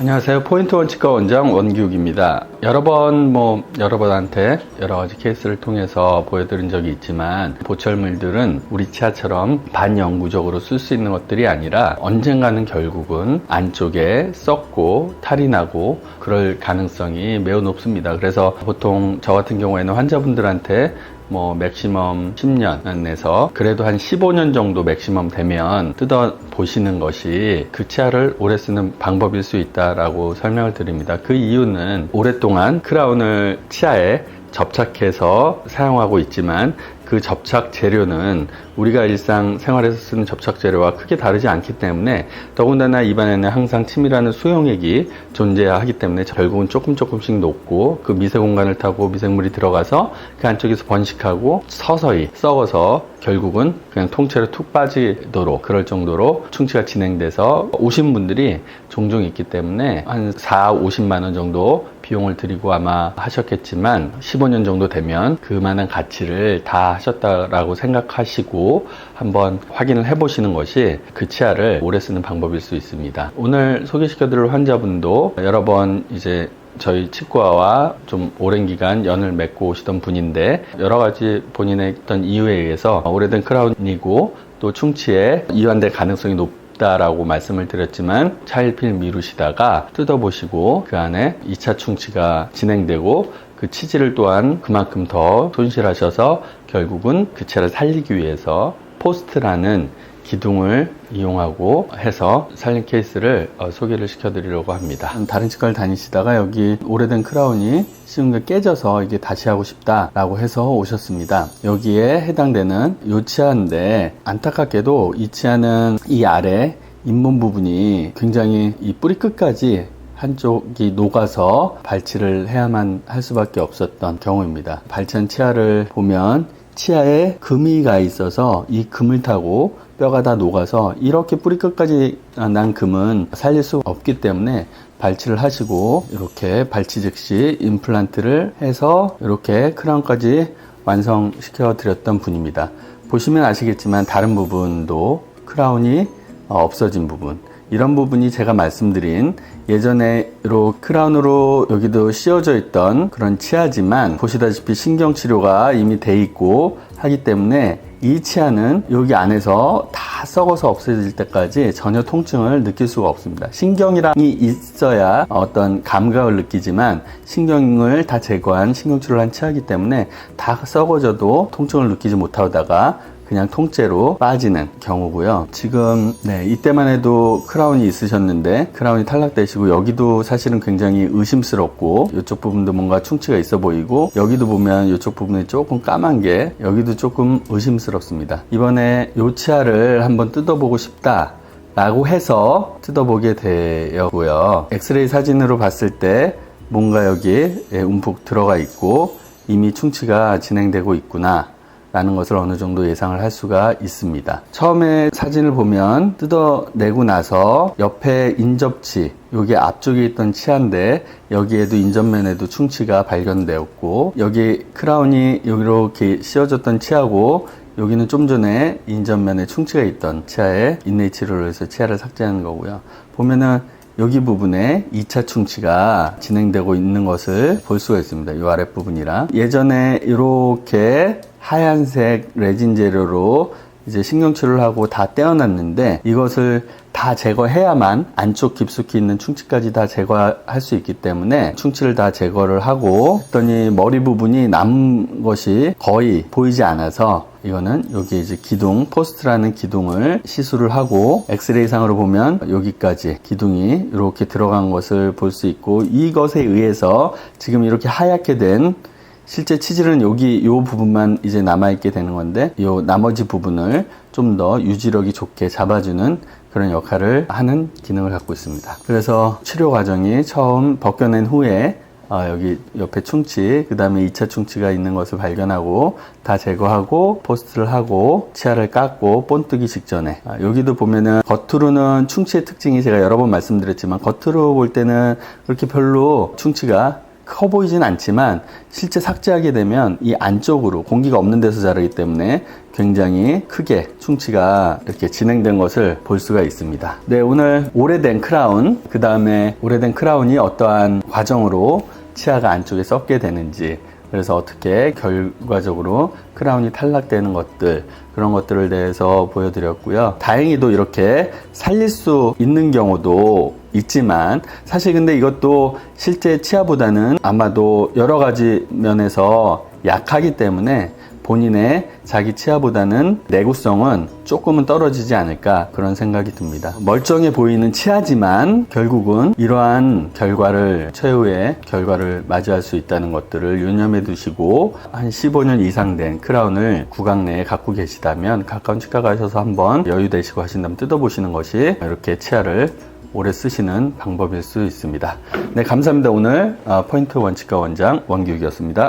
안녕하세요. 포인트 원칙과 원장 원기욱입니다. 여러 번, 뭐, 여러분한테 여러 가지 케이스를 통해서 보여드린 적이 있지만, 보철물들은 우리 치아처럼 반영구적으로 쓸 수 있는 것들이 아니라 언젠가는 결국은 안쪽에 썩고 탈이 나고 그럴 가능성이 매우 높습니다. 그래서 보통 저 같은 경우에는 환자분들한테 뭐 맥시멈 10년에서 그래도 한 15년 정도 맥시멈 되면 뜯어 보시는 것이 그 치아를 오래 쓰는 방법일 수 있다라고 설명을 드립니다. 그 이유는 오랫동안 크라운을 치아에 접착해서 사용하고 있지만 그 접착 재료는 우리가 일상 생활에서 쓰는 접착 재료와 크게 다르지 않기 때문에 더군다나 입안에는 항상 침이라는 수용액이 존재하기 때문에 결국은 조금 조금씩 녹고 그 미세 공간을 타고 미생물이 들어가서 그 안쪽에서 번식하고 서서히 썩어서 결국은 그냥 통째로 툭 빠지도록 그럴 정도로 충치가 진행돼서 오신 분들이 종종 있기 때문에 한 4, 50만 원 정도 비용을 들이고 아마 하셨겠지만 15년 정도 되면 그만한 가치를 다 하셨다라고 생각하시고 한번 확인을 해보시는 것이 그 치아를 오래 쓰는 방법일 수 있습니다. 오늘 소개시켜드릴 환자분도 여러 번 이제 저희 치과와 좀 오랜 기간 연을 맺고 오시던 분인데 여러 가지 본인의 어떤 이유에 의해서 오래된 크라운이고 또 충치에 이완될 가능성이 높 다라고 말씀을 드렸지만 차일필 미루시다가 뜯어보시고 그 안에 2차 충치가 진행되고 그 치질을 또한 그만큼 더 손실하셔서 결국은 그 치아를 살리기 위해서 포스트라는 기둥을 이용하고 해서 살린 케이스를 어, 소개를 시켜드리려고 합니다. 다른 치과를 다니시다가 여기 오래된 크라운이 씌운 게 깨져서 이게 다시 하고 싶다라고 해서 오셨습니다. 여기에 해당되는 요 치아인데 안타깝게도 이 치아는 이 아래 잇몸 부분이 굉장히 이 뿌리 끝까지 한쪽이 녹아서 발치를 해야만 할 수밖에 없었던 경우입니다. 발치한 치아를 보면 치아에 금이 가 있어서 이 금을 타고 뼈가 다 녹아서 이렇게 뿌리 끝까지 난 금은 살릴 수 없기 때문에 발치를 하시고 이렇게 발치 즉시 임플란트를 해서 이렇게 크라운까지 완성시켜 드렸던 분입니다. 보시면 아시겠지만 다른 부분도 크라운이 없어진 부분 이런 부분이 제가 말씀드린 예전에 로 크라운으로 여기도 씌워져 있던 그런 치아지만 보시다시피 신경치료가 이미 돼 있고 하기 때문에 이 치아는 여기 안에서 다 썩어서 없어질 때까지 전혀 통증을 느낄 수가 없습니다. 신경이랑이 있어야 어떤 감각을 느끼지만 신경을 다 제거한 신경치료를 한 치아이기 때문에 다 썩어져도 통증을 느끼지 못하다가 그냥 통째로 빠지는 경우고요. 지금 네, 이때만 해도 크라운이 있으셨는데 크라운이 탈락되시고 여기도 사실은 굉장히 의심스럽고 이쪽 부분도 뭔가 충치가 있어 보이고 여기도 보면 이쪽 부분이 조금 까만 게 여기도 조금 의심스럽습니다. 이번에 요 치아를 한번 뜯어보고 싶다. 라고 해서 뜯어보게 되었고요. 엑스레이 사진으로 봤을 때 뭔가 여기에 움푹 들어가 있고 이미 충치가 진행되고 있구나. 라는 것을 어느 정도 예상을 할 수가 있습니다. 처음에 사진을 보면 뜯어내고 나서 옆에 인접치, 여기 앞쪽에 있던 치아인데 여기에도 인접면에도 충치가 발견되었고 여기 크라운이 이렇게 씌워졌던 치아고 여기는 좀 전에 인접면에 충치가 있던 치아에 인레이 치료를 해서 치아를 삭제하는 거고요. 보면은 여기 부분에 2차 충치가 진행되고 있는 것을 볼 수가 있습니다. 이 아랫부분이랑. 예전에 이렇게 하얀색 레진 재료로 이제 신경치료를 하고 다 떼어놨는데 이것을 다 제거해야만 안쪽 깊숙이 있는 충치까지 다 제거할 수 있기 때문에 충치를 다 제거를 하고 했더니 머리 부분이 남은 것이 거의 보이지 않아서 이거는 여기 이제 기둥 포스트라는 기둥을 시술을 하고 엑스레이 상으로 보면 여기까지 기둥이 이렇게 들어간 것을 볼 수 있고 이것에 의해서 지금 이렇게 하얗게 된 실제 치질은 여기 이 부분만 이제 남아있게 되는 건데 이 나머지 부분을 좀 더 유지력이 좋게 잡아주는 그런 역할을 하는 기능을 갖고 있습니다. 그래서 치료 과정이 처음 벗겨낸 후에 어, 여기 옆에 충치, 그 다음에 2차 충치가 있는 것을 발견하고 다 제거하고 포스트를 하고 치아를 깎고 본뜨기 직전에 아, 여기도 보면은 겉으로는 충치의 특징이 제가 여러 번 말씀드렸지만 겉으로 볼 때는 그렇게 별로 충치가 커 보이진 않지만 실제 삭제하게 되면 이 안쪽으로 공기가 없는 데서 자르기 때문에 굉장히 크게 충치가 이렇게 진행된 것을 볼 수가 있습니다. 네, 오늘 오래된 크라운, 그 다음에 오래된 크라운이 어떠한 과정으로 치아가 안쪽에 썩게 되는지, 그래서 어떻게 결과적으로 크라운이 탈락되는 것들, 그런 것들을 대해서 보여드렸고요. 다행히도 이렇게 살릴 수 있는 경우도 있지만, 사실 근데 이것도 실제 치아보다는 아마도 여러 가지 면에서 약하기 때문에 본인의 자기 치아보다는 내구성은 조금은 떨어지지 않을까 그런 생각이 듭니다. 멀쩡해 보이는 치아지만 결국은 이러한 결과를 최후의 결과를 맞이할 수 있다는 것들을 유념해 두시고 한 15년 이상 된 크라운을 구강 내에 갖고 계시다면 가까운 치과 가셔서 한번 여유 되시고 하신다면 뜯어보시는 것이 이렇게 치아를 오래 쓰시는 방법일 수 있습니다. 네, 감사합니다. 오늘 어, 포인트 원치과 원장 원기욱이었습니다.